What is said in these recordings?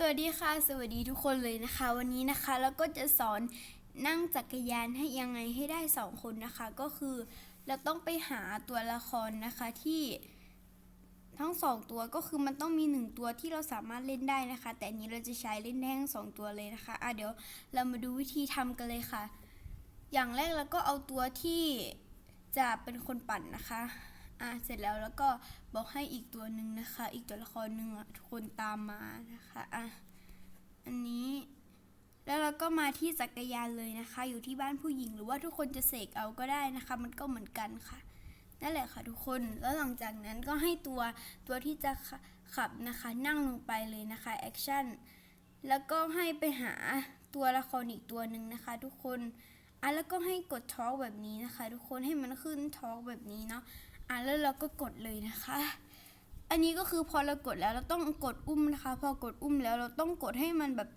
สวัสดีค่ะ สวัสดีทุกคนเลยนะคะ วันนี้นะคะเราก็จะสอนนั่งจักรยานให้ยังไงให้ได้สองคนนะคะ ก็คือเราต้องไปหาตัวละครนะคะที่ทั้งสองตัวก็คือมันต้องมีหนึ่งตัวที่เราสามารถเล่นได้นะคะ แต่อันนี้เราจะใช้เล่นได้ทั้งสองตัวเลยนะคะอะเดี๋ยวเรามาดูวิธีทำกันเลยค่ะ อย่างแรกเราก็เอาตัวที่จะเป็นคนปั่นนะคะ อะเสร็จแล้วแล้วก็บอกให้อีกตัวหนึ่งนะคะ อีกตัวละครหนึ่งอะทุกคนตามมานะคะอะอันนี้แล้วเราก็มาที่จักรยานเลยนะคะ อยู่ที่บ้านผู้หญิงหรือว่าทุกคนจะเสกเอาก็ได้นะคะ มันก็เหมือนกันค่ะนั่นแหละค่ะทุกคนแล้วหลังจากนั้นก็ให้ตัวตัวที่จะขับนะคะนั่งลงไปเลยนะคะแอคชั่นแล้วก็ให้ไปหาตัวละครอีกตัวหนึ่งนะคะ ทุกคนอะแล้วก็ให้กดทอล์กแบบนี้นะคะ ทุกคนให้มันขึ้นทอล์กแบบนี้เนาะ อะแล้วเราก็กดเลยนะคะ อันนี้ก็คือพอเรากดแล้วเราต้องกดอุ้มนะคะ พอกดอุ้มแล้วเราต้องกดให้มันแบบ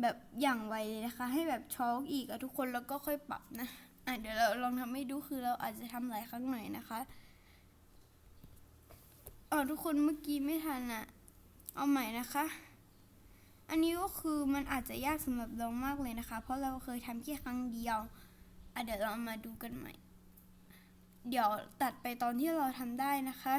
แบบอย่างไวเลยนะคะ ให้แบบช็อกอีกอะทุกคนแล้วก็ค่อยปรับนะอะเดี๋ยวเราลองทำให้ดูคือเราอาจจะทำหลายครั้งหน่อยนะคะอ๋อทุกคนเมื่อกี้ไม่ทันอะเอาใหม่นะคะ อันนี้ก็คือมันอาจจะยากสำหรับเรามากเลยนะคะ เพราะเราเคยทำแค่ครั้งเดียวอะเดี๋ยวเรามาดูกันใหม่ เดี๋ยวตัดไปตอนที่เราทำได้นะคะ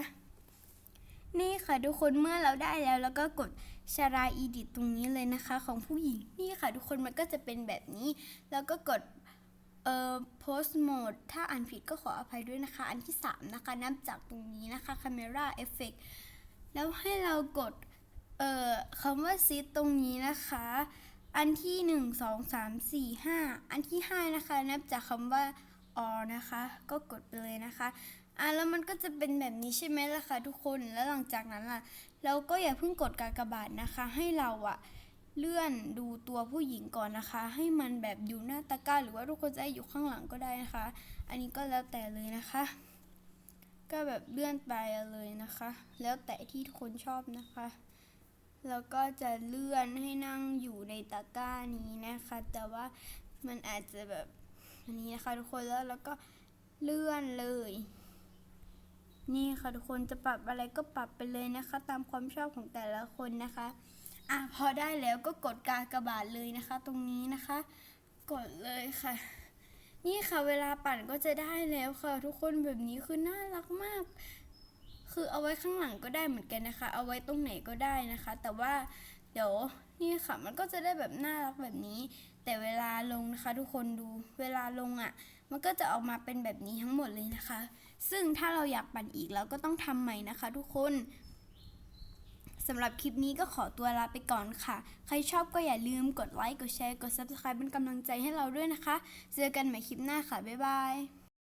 นี่ค่ะทุกคนเมื่อเราได้แล้ว แล้วก็กดชาราอีดิตตรงนี้เลยนะคะ ของผู้หญิงนี่ค่ะทุกคนมันก็จะเป็นแบบนี้ แล้วก็กดเอ่อ post mode ถ้าอ่านผิดก็ขออภัยด้วยนะคะ อันที่ 3 นะคะ นับจากตรงนี้นะคะ camera effect แล้วให้เรากด เอ่อคำว่า sit ตรงนี้นะคะ อันที่ 1 2 3 4 5 อันที่ 5 นะคะ นับจากคำว่า อนะคะ ก็กดไปเลยนะคะอะแล้วมันก็จะเป็นแบบนี้ใช่ไหมล่ะคะทุกคนแล้วหลังจากนั้นล่ะ เราก็อย่าเพิ่งกดกากบาทนะคะ ให้เราอะเลื่อนดูตัวผู้หญิงก่อนนะคะ ให้มันแบบอยู่หน้าตะกร้า หรือว่าทุกคนจะให้อยู่ข้างหลังก็ได้นะคะ อันนี้ก็แล้วแต่เลยนะคะ ก็แบบเลื่อนไปเลยนะคะ แล้วแต่ที่ทุกคนชอบนะคะแล้วก็จะเลื่อนให้นั่งอยู่ในตะกร้านี้นะคะ แต่ว่ามันอาจจะแบบ อันนี้นะคะทุกคนแล้วแล้วก็เลื่อนเลย นี่ค่ะทุกคนจะปรับอะไรก็ปรับไปเลยนะคะ ตามความชอบของแต่ละคนนะคะอะพอได้แล้วก็กดกากระบาทเลยนะคะ ตรงนี้นะคะ กดเลยค่ะ นี่ค่ะเวลาปั่นก็จะได้แล้วค่ะ ทุกคนแบบนี้คือน่ารักมาก คือเอาไว้ข้างหลังก็ได้เหมือนกันนะคะ เอาไว้ตรงไหนก็ได้นะคะ แต่ว่า เดี๋ยวนี่ค่ะมันก็จะได้แบบน่ารักแบบนี้ แต่เวลาลงนะคะ ทุกคนดูเวลาลงอะ่ะ มันก็จะออกมาเป็นแบบนี้ทั้งหมดเลยนะคะ ซึ่งถ้าเราอยากปั่นอีกแล้วก็ต้องทำใหม่นะคะ ทุกคนสำหรับคลิปนี้ก็ขอตัวลาไปก่อนค่ะ ใครชอบก็อย่าลืมกดไลค์ กดแชร์ กด subscribe เป็นกำลังใจให้เราด้วยนะคะ เจอกันใหม่คลิปหน้าค่ะ บ๊ายบาย